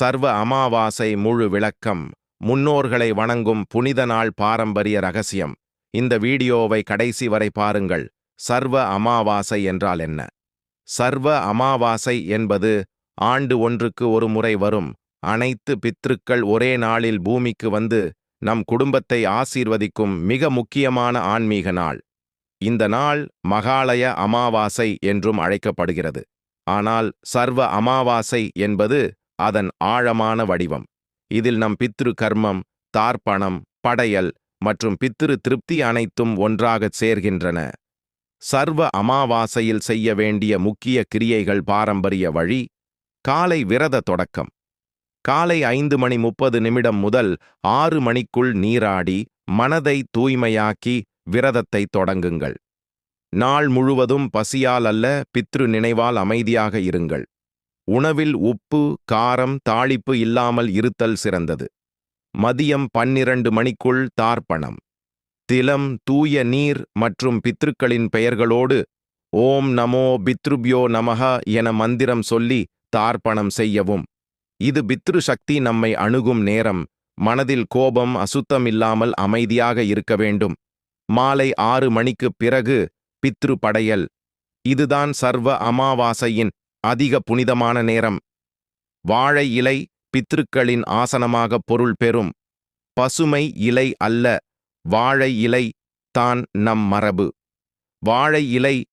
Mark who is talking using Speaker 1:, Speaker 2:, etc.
Speaker 1: சர்வ அமாவாசை முழு விளக்கம். முன்னோர்களை வணங்கும் புனித நாள் பாரம்பரிய ரகசியம். இந்த வீடியோவை கடைசி வரை பாருங்கள். சர்வ அமாவாசை என்றால் என்ன? சர்வ அமாவாசை என்பது ஆண்டு ஒன்றுக்கு ஒரு முறை வரும். அனைத்து பித்ருக்கள் ஒரே நாளில் பூமிக்கு வந்து நம் குடும்பத்தை ஆசீர்வதிக்கும் மிக முக்கியமான ஆன்மீக நாள். இந்த நாள் மகாலய அமாவாசை என்றும் அழைக்கப்படுகிறது. ஆனால் சர்வ அமாவாசை என்பது அதன் ஆழமான வடிவம். இதில் நம் பித்ரு கர்மம் தார்ப்பணம் படையல் மற்றும் பித்திரு திருப்தி அனைத்தும் ஒன்றாகச் சேர்கின்றன. சர்வ அமாவாசையில் செய்ய வேண்டிய முக்கிய கிரியைகள் பாரம்பரிய வழி காலை விரத தொடக்கம். காலை ஐந்து மணி முப்பது நிமிடம் முதல் ஆறு மணிக்குள் நீராடி மனதை தூய்மையாக்கி விரதத்தை தொடங்குங்கள். நாள் முழுவதும் பசியால் அல்ல பித்ரு நினைவால் அமைதியாக இருங்கள். உணவில் உப்பு காரம் தாளிப்பு இல்லாமல் இருத்தல் சிறந்தது. மதியம் பன்னிரண்டு மணிக்குள் தார்ப்பணம். திலம் தூய நீர் மற்றும் பித்ருக்களின் பெயர்களோடு ஓம் நமோ பித்ருபியோ நமஹ என மந்திரம் சொல்லி தார்ப்பணம் செய்யவும். இது பித்ரு சக்தி நம்மை அணுகும் நேரம். மனதில் கோபம் அசுத்தம் இல்லாமல் அமைதியாக இருக்க வேண்டும். மாலை ஆறு மணிக்குப் பிறகு பித்ரு படையல் இதுதான் சர்வ அமாவாசையின் அதிக புனிதமான நேரம். வாழை இலை பித்ருக்களின் ஆசனமாக பொருள் பெறும். பசுமை இலை அல்ல வாழை இலை தான் நம் மரபு. வாழை இலை